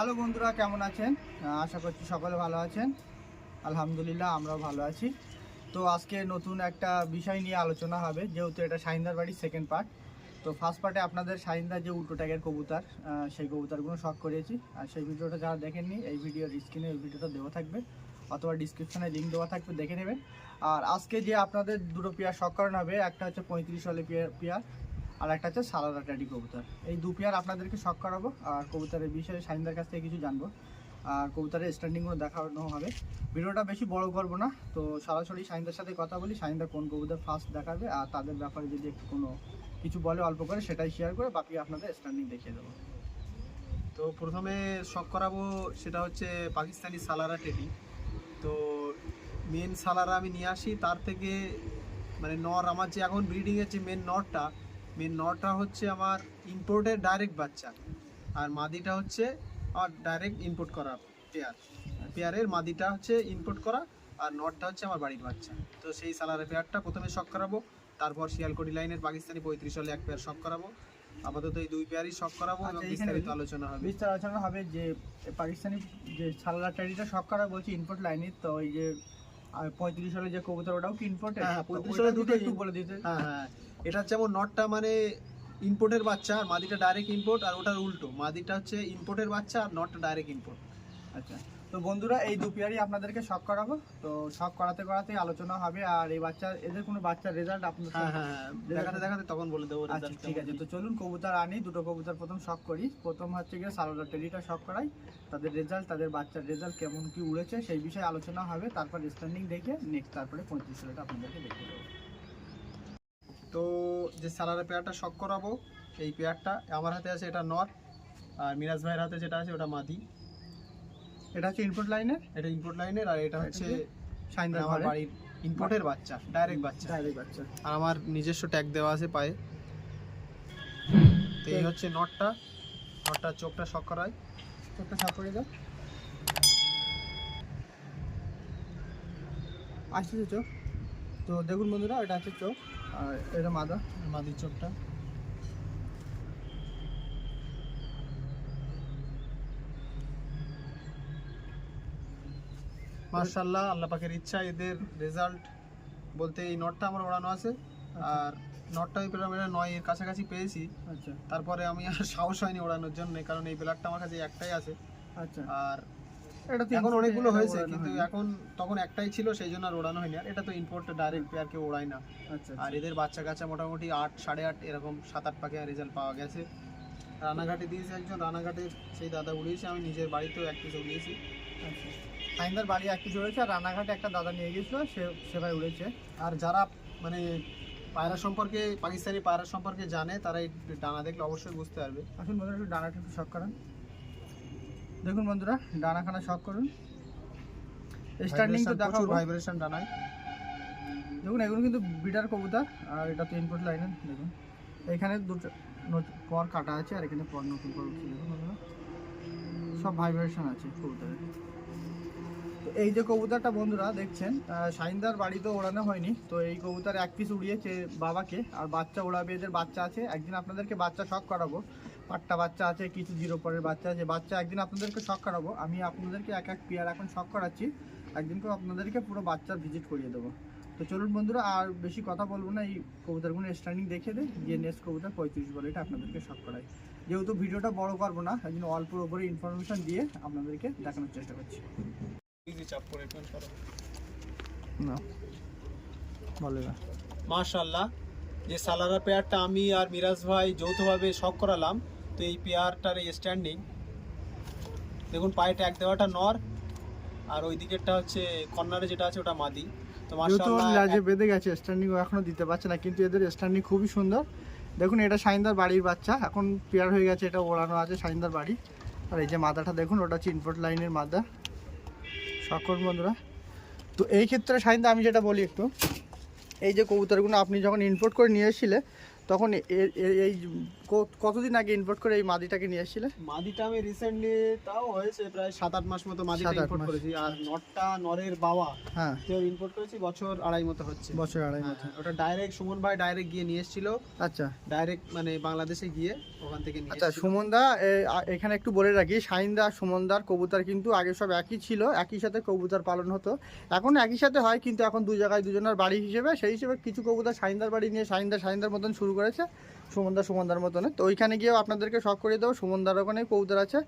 Hello বন্ধুরা, কেমন আছেন? আশা করছি সকলে ভালো আছেন। আলহামদুলিল্লাহ, আমরাও ভালো আছি। তো আজকে নতুন একটা বিষয় নিয়ে আলোচনা হবে, যেহেতু এটা শাহিনদার বাড়ির সেকেন্ড পার্ট তো ফার্স্ট পার্টে আপনাদের শাহিনদার যে উল্টো ট্যাগের কবুতর সেই কবুতরগুলো শখ করিয়েছি। আর সেই ভিডিওটা যারা দেখেননি, এই ভিডিওর স্ক্রিনে এই ভিডিওটা দেওয়া থাকবে, অথবা ডিসক্রিপশনে লিঙ্ক দেওয়া থাকবে, দেখে নেবেন। আর আজকে যে আপনাদের দুটো পেয়ার শখ করানো হবে, একটা হচ্ছে পঁয়ত্রিশ হলে পেয়ার পেয়ার আর একটা হচ্ছে সালাদা ট্যাডি কবুতর। এই দু পেয়ার আপনাদেরকে শখ করাবো আর কবুতরের বিষয়ে শাহিনদার কাছ থেকে কিছু জানব। আর কবুতরের স্ট্যান্ডিংগুলো দেখানো হবে। ভিডিওটা বেশি বড় করব না, তো সরাসরি শাহিনদার সাথে কথা বলি, শাহিনদা কোন কবুতর ফার্স্ট দেখাবে আর তাদের ব্যাপারে যদি একটু কোনো কিছু বলে অল্প করে সেটাই শেয়ার করে বাকি আপনাদের স্ট্যান্ডিং দেখিয়ে দেবো। তো প্রথমে শখ করাবো সেটা হচ্ছে পাকিস্তানি সালারা টেডি। তো মেন সালারা আমি নিয়ে আসি, তার থেকে মানে নর, আমার যে এখন ব্রিডিংয়ের যে মেন নরটা মেন নরটা হচ্ছে আমার ইম্পোর্টের ডাইরেক্ট বাচ্চা। আর মাদিটা হচ্ছে আমার ডাইরেক্ট ইম্পোর্ট করা পেয়ার পেয়ারের মাদিটা হচ্ছে ইম্পোর্ট করা আর নটটা হচ্ছে আমার বাড়ির বাচ্চা। তো সেই সালারের পেয়ারটা প্রথমে শখ করাবো তারপর শিয়ালকোটি লাইনের পাকিস্তানি পঁয়ত্রিশ হলে এক পেয়ার শখ করাবো। আপাতত এই দুই পেয়ারই শখ করাবো এবং আচ্ছা, বিস্তারিত আলোচনা হবে। বিস্তার আলোচনা হবে যে পাকিস্তানি যে সালাদা ট্যাডিটা শখ করা বলছি ইনপোর্ট লাইনের তো ওই যে পঁয়ত্রিশ সালে যে কবুতর ওটাও কি ইনপোর্টে হ্যাঁ, 35 সালের দুটো একটু বলে দিতে। হ্যাঁ হ্যাঁ। এটা যেমন নটটা মানে ইম্পোর্টের বাচ্চা আর মাদিটা ডাইরেক্ট ইম্পোর্ট আর ওটার উল্টো। মাদিটা হচ্ছে ইম্পোর্টের বাচ্চা আর নটটা ডাইরেক্ট ইম্পোর্ট আচ্ছা। তো বন্ধুরা এই দু পেয়ারই আপনাদেরকে শখ করাবো। তো শখ করাতে করাতে আলোচনা হবে আর এই বাচ্চা এদের কোনো বাচ্চার রেজাল্ট আপনার হ্যাঁ হ্যাঁ হ্যাঁ। দেখাতে দেখাতে তখন বলে দেবো আচ্ছা ঠিক আছে। তো চলুন কবুতর আনি দুটো কবুতর প্রথম শখ করি। প্রথম হচ্ছে গিয়ে সালোডা টেলিটা শখ করাই। তাদের রেজাল্ট তাদের বাচ্চার রেজাল্ট কেমন কি উড়েছে সেই বিষয়ে আলোচনা হবে। তারপর স্ট্যান্ডিং দেখে নেক্সট তারপরে পঁয়ত্রিশ আপনাদেরকে দেখিয়ে দেবো। তো যে সালারের পেয়ারটা শখ করাবো এই পেয়ারটা আমার হাতে আছে এটা নট আর মিরাজ ভাইয়ের হাতে যেটা আছে ওটা মাদি। এটা হচ্ছে ইনপুট লাইনের এটা ইনপুট লাইনের আর এটা হচ্ছে সাইন্দার আমার বাড়ির ইম্পোর্টের বাচ্চা ডাইরেক্ট বাচ্চা। ডাইরেক্ট বাচ্চা। আর আমার নিজস্ব ট্যাগ দেওয়া আছে পায়ে। তো এই হচ্ছে নটটা নটটার চোখটা শখ করায়। চোখটা সাফ করে দাও। আসতেছে চোখ। তো দেখুন বন্ধুরা এটা আছে চোখ আর এটা মাদা মাদির চোখটা। মার্শাল্লাহ আল্লাহ পাকের ইচ্ছা এদের রেজাল্ট বলতে এই নটটা আমার ওড়ানো আছে। আর নটটা ওই এটা নয় এর কাছাকাছি পেয়েছি। আচ্ছা। তারপরে আমি আর সাহস হয়নি ওড়ানোর জন্য কারণ এই প্লেয়ারটা আমার কাছে একটাই আছে। আচ্ছা। আর এটা তো এখন অনেকগুলো হয়েছে কিন্তু এখন তখন একটাই ছিল সেই জন্য আর ওড়ানো হয়নি। আর এটা তো ইম্পোর্ট ডাইরেক্ট পেয়ার কেউ ওড়ায় না। আচ্ছা আর এদের বাচ্চা কাচ্চা মোটামুটি আট সাড়ে আট এরকম সাত আট পাকে রেজাল্ট পাওয়া গেছে। রানাঘাটে দিয়েছে একজন রানাঘাটের সেই দাদা উড়িয়েছে আমি নিজের বাড়িতেও এক পিস উড়িয়েছি। আচ্ছা। সাইন্দার বাড়ি এক কিছু উড়েছে আর রানাঘাটে একটা দাদা নিয়ে গেছিল সে সেভাবে উড়েছে। আর যারা মানে পায়রা সম্পর্কে পাকিস্তানি পায়রা সম্পর্কে জানে তারা এই ডানা দেখলে অবশ্যই বুঝতে পারবে। আসুন বন্ধুরা একটু ডানাটা একটু শখ করান। দেখুন বন্ধুরা ডানাখানা শখ করুন। স্টার্টিং তো দেখাবো। ভাইব্রেশন ডানায়। দেখুন এগুলো কিন্তু বিডার কবুতর আর এটা তো ইনপুট লাইনের দেখুন। এখানে দুটো পর কাটা আছে আর এখানে পর নতুন পর উঠছে দেখুন বন্ধুরা। সব ভাইব্রেশন আছে কবুতরের তো এই যে কবুতরটা বন্ধুরা দেখছেন শাহিনদার বাড়িতে ওড়ানো হয়নি তো এই কবুতর এক পিস উড়িয়েছে বাবাকে আর বাচ্চা ওড়াবে এদের বাচ্চা আছে। একদিন আপনাদেরকে বাচ্চা শখ করাবো। পাট্টা বাচ্চা আছে কিছু জিরো পরের বাচ্চা আছে। বাচ্চা একদিন আপনাদেরকে শখ করাবো। আমি আপনাদেরকে এক এক পেয়ার এখন শখ করাচ্ছি। একদিন করে আপনাদেরকে পুরো বাচ্চা ভিজিট করিয়ে দেবো। তো চলুন বন্ধুরা আর বেশি কথা বলব না এই কবুতরগুলো স্ট্যান্ডিং দেখে দে যে নেক্সট কবুতর পঁয়ত্রিশ বলে এটা আপনাদেরকে শখ করাই। যেহেতু ভিডিওটা বড় করব না জন্য অল্পর উপরে ইনফরমেশন দিয়ে আপনাদেরকে দেখানোর চেষ্টা করছি। চাপ করে না বলে না। মাশাল্লাহ যে সালারা পেয়ারটা আমি আর মিরাজ ভাই যৌথভাবে শখ করালাম তো এই পেয়ারটার এই স্ট্যান্ডিং দেখুন পায়ে ট্যাগ দেওয়াটা নর আর ওই দিকেরটা হচ্ছে কর্নারে যেটা আছে ওটা মাদি। তো লাজে বেঁধে গেছে স্ট্যান্ডিং এখনও দিতে পারছে না কিন্তু এদের স্ট্যান্ডিং খুবই সুন্দর। দেখুন এটা সাইন্দার বাড়ির বাচ্চা এখন পেয়ার হয়ে গেছে এটা ওড়ানো আছে সাইন্দার বাড়ি। আর এই যে মাদাটা দেখুন ওটা হচ্ছে ইনপোর্ট লাইনের মাদা। সকল বন্ধুরা তো এই ক্ষেত্রে সাইন্দা আমি যেটা বলি একটু এই যে কবুতরগুলো আপনি যখন ইনপোর্ট করে নিয়ে এসেছিলে তখন এই কতদিন আগে ইম্পোর্ট করে এই মাদিটাকে নিয়ে এসেছিলে মাদিটা আমি রিসেন্টলি তাও হয়েছে প্রায় সাত আট মাস মতো মাদিটা মাস। করেছি। আর নটটা নরের বাবা হ্যাঁ। কেউ ইম্পোর্ট করেছি বছর আড়াই মতো হচ্ছে। বছর আড়াই হ্যাঁ, মতো। হ্যাঁ, ওটা ডাইরেক্ট সুমন ভাই ডাইরেক্ট গিয়ে নিয়ে এসেছিল। আচ্ছা। ডাইরেক্ট মানে বাংলাদেশে গিয়ে ওখান থেকে নিয়ে আচ্ছা সুমনদা এখানে একটু বলে রাখি শাহিনদা সুমনদার কবুতর কিন্তু আগে সব একই ছিল একই সাথে কবুতর পালন হতো। এখন একই সাথে হয় কিন্তু এখন দু জায়গায় দুজনের বাড়ি হিসেবে সেই হিসেবে কিছু কবুতর শাহিনদার বাড়ি নিয়ে শাহিনদা শাহিনদার মতন শুরু করেছে সুমনদা সুমনদার মতন। তো ওইখানে গিয়েও আপনাদেরকে শখ করে দেবো সুমনদার ওখানে কবুতর আছে।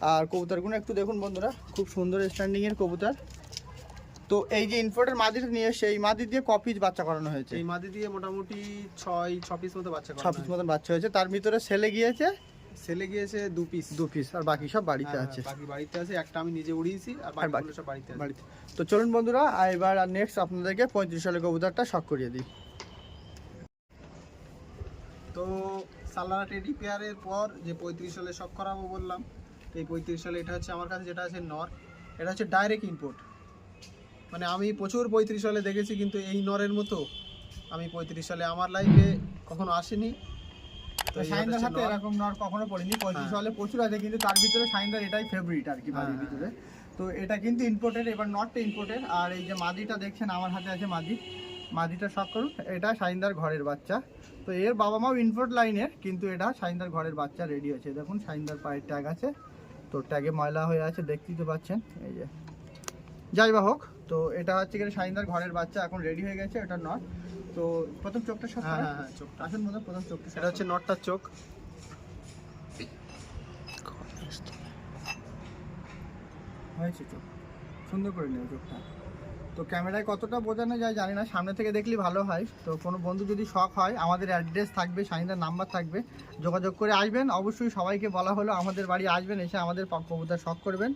আর কবুতরগুলো একটু দেখুন বন্ধুরা খুব সুন্দর স্ট্যান্ডিংয়ের কবুতর। তো এই যে ইনফোর্টের মাদিটা নিয়ে এসে এই মাদি দিয়ে কপিজ বাচ্চা করানো হয়েছে? এই মাদি দিয়ে মোটামুটি ছয় ছ পিস মতো বাচ্চা ছ পিস মতন বাচ্চা হয়েছে। তার ভিতরে সেলে গিয়েছে? ছেলে গিয়েছে দু পিস দু পিস আর বাকি সব বাড়িতে আছে। বাকি বাড়িতে আছে একটা আমি নিজে উড়িয়েছি আর বাকি- বাকিগুলো সব বাড়িতে বাড়িতে। তো চলুন বন্ধুরা এবার নেক্সট আপনাদেরকে পঁয়ত্রিশ সালের কবুতরটা শখ করিয়ে দিই। তো সালারা টেডি পেয়ারের পর যে পঁয়ত্রিশ সালে শখ করাবো বললাম তো এই পঁয়ত্রিশ সালে এটা হচ্ছে আমার কাছে যেটা আছে নর। এটা হচ্ছে ডাইরেক্ট ইম্পোর্ট মানে আমি প্রচুর পঁয়ত্রিশ সালে দেখেছি কিন্তু এই নরের মতো আমি পঁয়ত্রিশ সালে আমার লাইফে কখনো আসেনি। তো এই সাথে এরকম নর কখনো পড়িনি পঁয়ত্রিশ হ্যাঁ। সালে প্রচুর আছে কিন্তু তার ভিতরে শাহিনদার এটাই ফেভারিট আর কি বাড়ির হ্যাঁ, ভিতরে। তো এটা কিন্তু ইম্পোর্টেড এবার নটটা ইম্পোর্টেড আর এই যে মাদিটা দেখছেন আমার হাতে আছে মাদি। মাদিটা শখ করুন এটা শাহিনদার ঘরের বাচ্চা। তো এর বাবা মাও ইম্পোর্ট লাইনের কিন্তু এটা শাহিনদার ঘরের বাচ্চা রেডি আছে দেখুন শাহিনদার পায়ের ট্যাগ আছে। তো ট্যাগে ময়লা হয়ে আছে দেখতেই তো পাচ্ছেন। এই যে। যাই বা হোক তো এটা হচ্ছে কি শাহিনদার ঘরের বাচ্চা এখন রেডি হয়ে গেছে এটা নট তো প্রথম চোখটা শখ হ্যাঁ। হ্যাঁ হ্যাঁ চোখটা। আসুন মতো প্রথম চোখটা এটা হচ্ছে নটটার চোখ। হয়েছে চোখ। সুন্দর করে নেবে চোখটা। তো ক্যামেরায় কতটা বোঝানো যায় জানি না সামনে থেকে দেখলে ভালো হয়। তো কোনো বন্ধু যদি শখ হয় আমাদের অ্যাড্রেস থাকবে শাহিদার নাম্বার থাকবে যোগাযোগ করে আসবেন। অবশ্যই সবাইকে বলা হলো আমাদের বাড়ি আসবেন এসে আমাদের কবুতর শখ করবেন।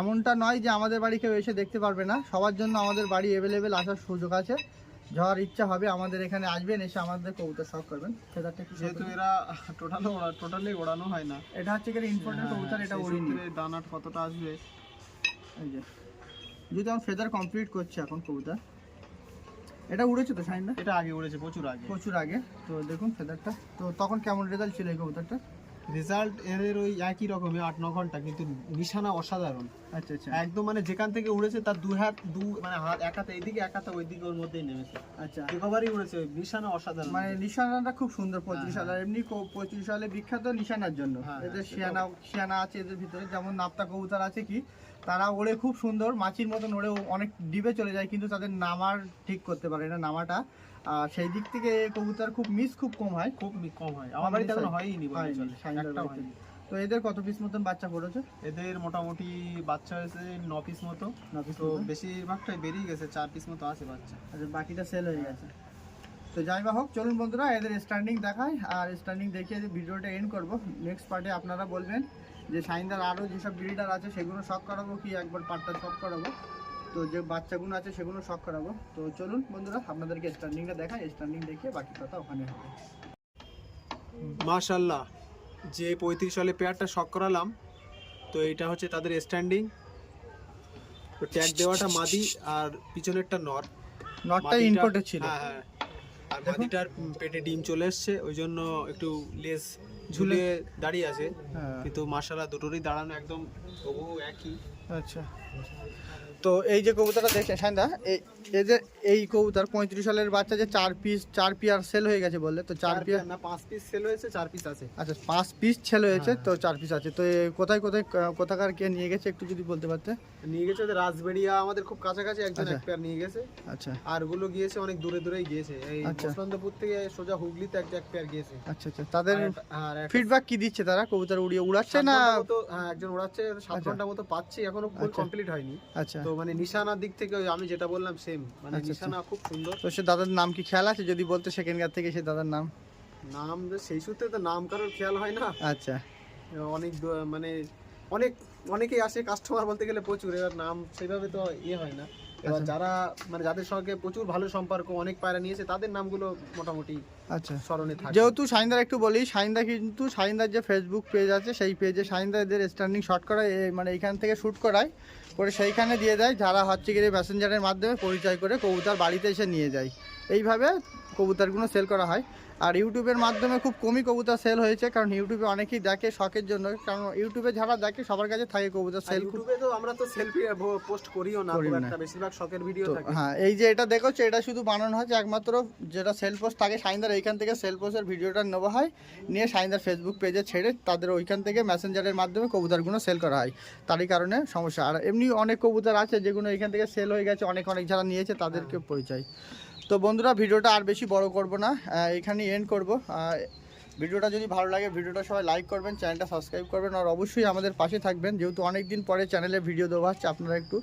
এমনটা নয় যে আমাদের বাড়ি কেউ এসে দেখতে পারবে না। সবার জন্য আমাদের বাড়ি অ্যাভেলেবেল আসার সুযোগ আছে। যাওয়ার ইচ্ছা হবে আমাদের এখানে আসবেন এসে আমাদের কবুতর শখ করবেন। ফেদারটা যেহেতু এরা টোটাল টোটালি ওড়ানো হয় না। এটা হচ্ছে কি কবুতর এটা সূত্রে কতটা আসবে? এই যে। যদি আমার ফেদার কমপ্লিট করছে এখন কবুতর। এটা উড়েছে তো শাইন এটা আগে উড়েছে প্রচুর আগে। প্রচুর আগে। তো দেখুন ফেদারটা তো তখন কেমন রেজাল্ট ছিল এই কবুতরটা রেজাল্ট এদের ওই একই রকমই আট ন ঘণ্টা কিন্তু নিশানা অসাধারণ। আচ্ছা আচ্ছা। একদম মানে যেখান থেকে উড়েছে তার দু হাত দু মানে হাত এক হাতে এইদিকে এক হাতে ওইদিকে ওর মধ্যেই নেমেছে। আচ্ছা। একবারই উড়েছে নিশানা অসাধারণ। মানে নিশানাটা খুব সুন্দর পঁয়ত্রিশ হ্যাঁ, সালের এমনি কো- পঁয়ত্রিশ সালে বিখ্যাত নিশানার জন্য। হ্যাঁ, এদের হ্যাঁ, শিয়ানা শিয়ানা আছে এদের ভিতরে যেমন নাপ্তা কবুতর আছে কি তারা ওড়ে খুব সুন্দর মাছির মতন ওড়ে অনেক ডিবে চলে যায় কিন্তু তাদের নামার ঠিক করতে পারে না নামাটা। সেই দিক থেকে কবুতর খুব মিস খুব কম হয়। খুব কম হয়। আমার বাড়িতে এখনও হয়নি। একটাও হয়নি। তো এদের কত পিস মতন বাচ্চা পড়েছে? এদের মোটামুটি বাচ্চা হয়েছে ন পিস মতো। তো? বেশিরভাগটাই বেরিয়ে গেছে চার পিস মতো আছে বাচ্চা। আচ্ছা বাকিটা সেল হয়ে গেছে। তো যাই বা হোক চলুন বন্ধুরা এদের স্ট্যান্ডিং দেখায় আর স্ট্যান্ডিং দেখিয়ে যে ভিডিওটা এন্ড করব। নেক্সট পার্টে আপনারা বলবেন যে সাইনদার আরও যেসব ব্রিডার আছে সেগুলো শখ করাবো কি একবার পার্টটা শখ করাবো। তো যে বাচ্চাগুলো আছে সেগুলো শখ করাবো। তো চলুন বন্ধুরা আপনাদেরকে স্ট্যান্ডিংটা দেখায় স্ট্যান্ডিং দেখে বাকি কথা ওখানে হবে। মাশাল্লাহ যে পঁয়ত্রিশ সালে পেয়ারটা শখ করালাম তো এটা হচ্ছে তাদের স্ট্যান্ডিং তো ট্যাগ দেওয়াটা মাদি আর পিছনেরটা নর। নটটা ইনপোর্টেড ছিল। হ্যাঁ হ্যাঁ। আর মাদিটার পেটে ডিম চলে এসছে ওই জন্য একটু লেস ঝুলে দাঁড়িয়ে আছে। হ্যাঁ। কিন্তু মাশাল্লাহ দুটোরই দাঁড়ানো একদম তবু একই। আচ্ছা। তো এই যে কবুতরটা দেখছেন সাইন্দা এই এই যে এই কবুতর পঁয়ত্রিশ সালের বাচ্চা যে চার পিস চার পিয়ার সেল হয়ে গেছে বললে তো চার পিয়ার না পাঁচ পিস সেল হয়েছে চার পিস আছে আচ্ছা পাঁচ পিস ছেলে হয়েছে হ্যাঁ। তো চার পিস আছে তো কোথায় কোথায় কোথাকার কে নিয়ে গেছে একটু যদি বলতে পারতে নিয়ে গেছে ওদের রাজবেড়িয়া আমাদের খুব কাছাকাছি একজন আচ্ছা। এক পেয়ার নিয়ে গেছে আচ্ছা আরগুলো গিয়েছে অনেক দূরে দূরেই গিয়েছে এই আচ্ছা। বসন্তপুর থেকে সোজা হুগলিতে একটা এক পেয়ার গিয়েছে আচ্ছা আচ্ছা তাদের ফিডব্যাক কি দিচ্ছে তারা কবুতর উড়িয়ে উড়াচ্ছে না তো হ্যাঁ, একজন উড়াচ্ছে সাত আচ্ছা। ঘণ্টা মতো পাচ্ছি এখনও ফুল আচ্ছা। কমপ্লিট হয়নি। আচ্ছা। তো মানে নিশানার দিক থেকে আমি যেটা বললাম সেম মানে আচ্ছা, নিশানা খুব সুন্দর। তো সে দাদার নাম কি খেয়াল আছে? যদি বলতে সেকেন্ড গার থেকে সে দাদার নাম। নাম সেই সূত্রে তো নাম কারোর খেয়াল হয় না। আচ্ছা। অনেক মানে অনেক অনেকেই আসে কাস্টমার বলতে গেলে প্রচুর। এবার নাম সেভাবে তো ইয়ে হয় না। এবার আচ্ছা। যারা মানে যাদের সঙ্গে প্রচুর ভালো সম্পর্ক অনেক পায়রা নিয়েছে তাদের নামগুলো মোটামুটি আচ্ছা। স্মরণে থাকে। যেহেতু সাইনদার একটু বলি সাইনদা কিন্তু সাইনদার যে ফেসবুক পেজ আছে সেই পেজে সাইনদা এদের স্ট্যান্ডিং শট করায় মানে এইখান থেকে শ্যুট করায় করে সেইখানে দিয়ে দেয় যারা হচ্ছে গিয়ে প্যাসেঞ্জারের মাধ্যমে পরিচয় করে কবুতর বাড়িতে এসে নিয়ে যায়। এইভাবে কবুতরগুলো সেল করা হয়। আর ইউটিউবের মাধ্যমে খুব কমই কবুতর সেল হয়েছে কারণ ইউটিউবে অনেকেই দেখে শখের জন্য। কারণ ইউটিউবে যারা দেখে সবার কাছে থাকে কবুতর সেল ইউটিউবে তো আমরা তো সেলফি পোস্ট করিও না খুব একটা বেশিরভাগ শখের ভিডিও থাকে। হ্যাঁ এই যে এটা দেখো এটা শুধু বানানো হয়েছে একমাত্র যেটা সেল পোস্ট থাকে সাইন্দার এইখান থেকে সেল পোস্টের ভিডিওটা নেওয়া হয় নিয়ে সাইন্দার ফেসবুক পেজে ছেড়ে তাদের ওইখান থেকে মেসেঞ্জারের মাধ্যমে কবুতরগুলো সেল করা হয়। তারই কারণে সমস্যা। আর এমনি অনেক কবুতর আছে যেগুলো এখান থেকে সেল হয়ে গেছে অনেক অনেক যারা নিয়েছে তাদেরকে পরিচয়। তো বন্ধুরা, ভিডিওটা আর বেশি বড় করব না এখানেই এন্ড করব। ভিডিওটা যদি ভালো লাগে, ভিডিওটা সবাই লাইক করবেন চ্যানেলটা সাবস্ক্রাইব করবেন, আর অবশ্যই আমাদের পাশে থাকবেন, যেহেতু অনেক দিন পরে চ্যানেলে ভিডিও দেওয়া হচ্ছে, আপনারা একটু